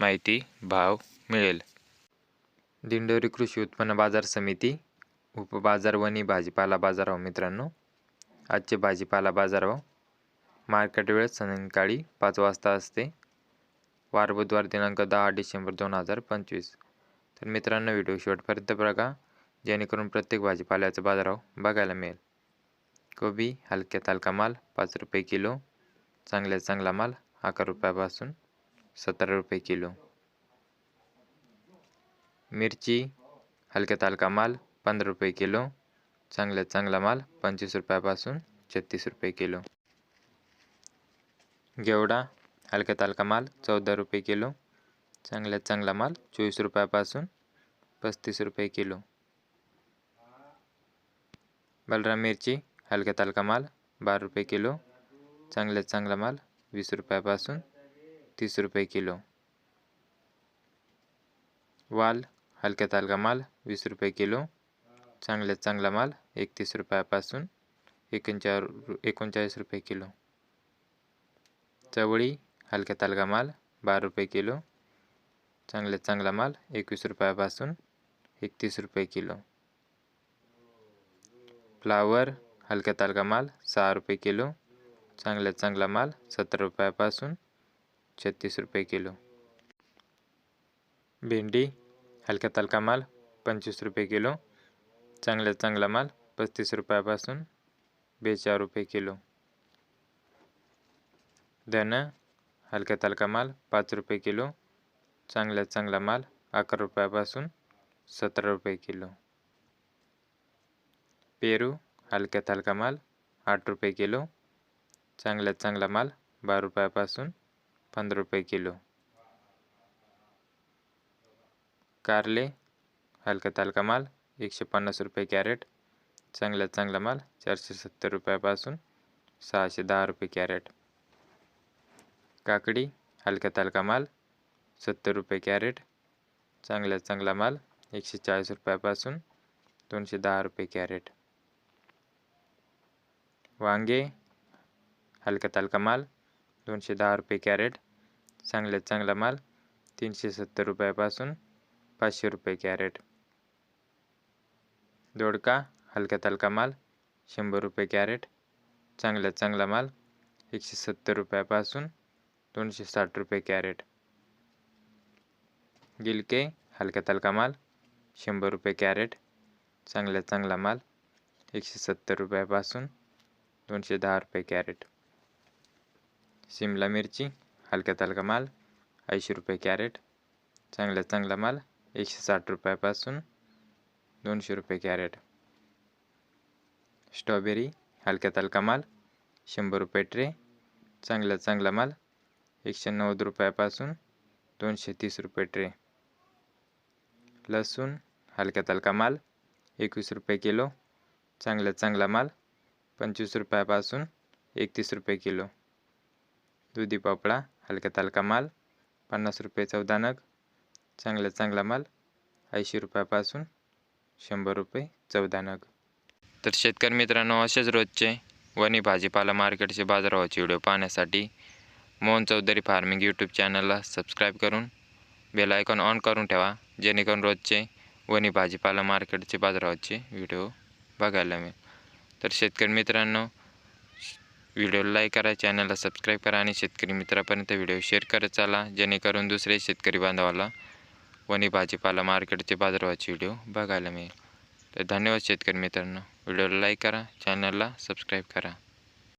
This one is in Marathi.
माहिती भाव मिळेल. दिंडोरी कृषी उत्पन्न बाजार समिती उपबाजार वनी भाजीपाला बाजारभाव मित्रांनो आजचे भाजीपाला बाजारभाव मार्केट वेळ संध्याकाळी पाच वाजता असते. वार बुधवार दिनांक दहा डिसेंबर दोन हजार पंचवीस. तर मित्रांनो व्हिडिओ शेवटपर्यंत बघा जेणेकरून प्रत्येक भाजीपाल्याचा बाजारभाव बघायला मिळेल. कोबी हलक्यात हलका माल पाच रुपये किलो चांगल्यात चांगला माल अकरा रुपयापासून सतरा रुपये किलो. मिरची हलक्यात हलका माल पंधरा रुपये किलो. चांगल्यात चांगला माल पंचवीस रुपयापासून छत्तीस रुपये किलो. गेवडा हलक्यात हलका माल चौदा रुपये किलो. चांगल्यात चांगला माल चोवीस रुपयापासून पस्तीस रुपये किलो. बलराम मिरची हलक्यात हलका माल बारा रुपये किलो. चांगल्यात चांगला माल वीस रुपयापासून तीस रुपये किलो. वाल हलक्यात हलका माल वीस रुपये किलो. चांगल्यात चांगला माल एकतीस रुपयापासून एकोणचाळ एकोणचाळीस रुपये किलो. चवळी हलक्यात हलका माल बारा रुपये किलो. चांगल्यात चांगला माल एकवीस रुपयापासून एकतीस रुपये किलो. फ्लावर हलक्यात हलका माल सहा रुपये किलो. चांगल्यात चांगला माल सतरा रुपयापासून छत्तीस रुपये किलो. भेंडी हलका तलका माल पंचवीस रुपये किलो. चांगला चांगला माल पस्तीस रुपयापासून बेचाळ रुपये किलो. धन हलका तलका माल पाच रुपये किलो. चांगल्यात चांगला माल अकरा रुपयापासून सतरा रुपये किलो. पेरू हलक्यात हलका माल आठ रुपये किलो. चांगल्यात चांगला माल बारा रुपयापासून पंधरा रुपये किलो. कारले हलका तालका माल एकशे पन्नास रुपये कॅरेट चांगला चांगला माल चारशे सत्तर रुपयापासून सहाशे दहा रुपये कॅरेट. काकडी हलका तालका माल सत्तर रुपये कॅरेट चांगला चांगला माल एकशे चाळीस रुपयापासून दोनशे दहा रुपये कॅरेट. वांगे हलका तालका माल दोनशे दहा रुपये कॅरेट चांगल्यात चांगला माल तीनशे सत्तर रुपयापासून पाचशे रुपये कॅरेट. दोडका हलक्यात हलका माल शंभर रुपये कॅरेट चांगल्यात चांगला माल एकशे सत्तर रुपयापासून दोनशे साठ रुपये कॅरेट. गिलके हलक्यात हलका माल शंभर रुपये कॅरेट चांगल्यात चांगला माल एकशे सत्तर रुपयापासून दोनशे दहा रुपये कॅरेट. शिमला मिरची हलक्या तलका माल ऐंशी रुपये कॅरेट चांगला चांगला माल एकशे साठ रुपयापासून दोनशे रुपये कॅरेट स्ट्रॉबेरी हलक्या तलका माल शंभर रुपये ट्रे चांगला चांगला माल एकशे नव्वद रुपयापासून दोनशे तीस रुपये ट्रे लसूण हलक्या तलका माल एकवीस रुपये किलो चांगला चांगला माल पंचवीस रुपयापासून एकतीस रुपये किलो दुधी पापडा हलक्यात हलका माल पन्नास रुपये चौदा नग चांगल्यात चांगला माल ऐंशी रुपयापासून शंभर रुपये चौदा नग. तर शेतकरी मित्रांनो असेच रोजचे वणी भाजीपाला मार्केटचे बाजारभावाचे व्हिडिओ पाहण्यासाठी मोहन चौधरी फार्मिंग यूट्यूब चॅनलला सबस्क्राईब करून बेल आयकॉन ऑन करून ठेवा जेणेकरून रोजचे वणी भाजीपाला मार्केटचे बाजारभावाचे व्हिडिओ बघायला मिळेल. तर शेतकरी मित्रांनो व्हिडिओ लाईक करा चॅनलला सबस्क्राईब करा आणि शेतकरी मित्रापर्यंत व्हिडिओ शेअर करत चाला जेणेकरून दुसरे शेतकरी बांधवाला वणी भाजीपाला मार्केटचे बाजारवाचे व्हिडिओ बघायला मिळेल. तर धन्यवाद शेतकरी मित्रांनो. व्हिडिओला लाईक करा चॅनलला सबस्क्राईब करा.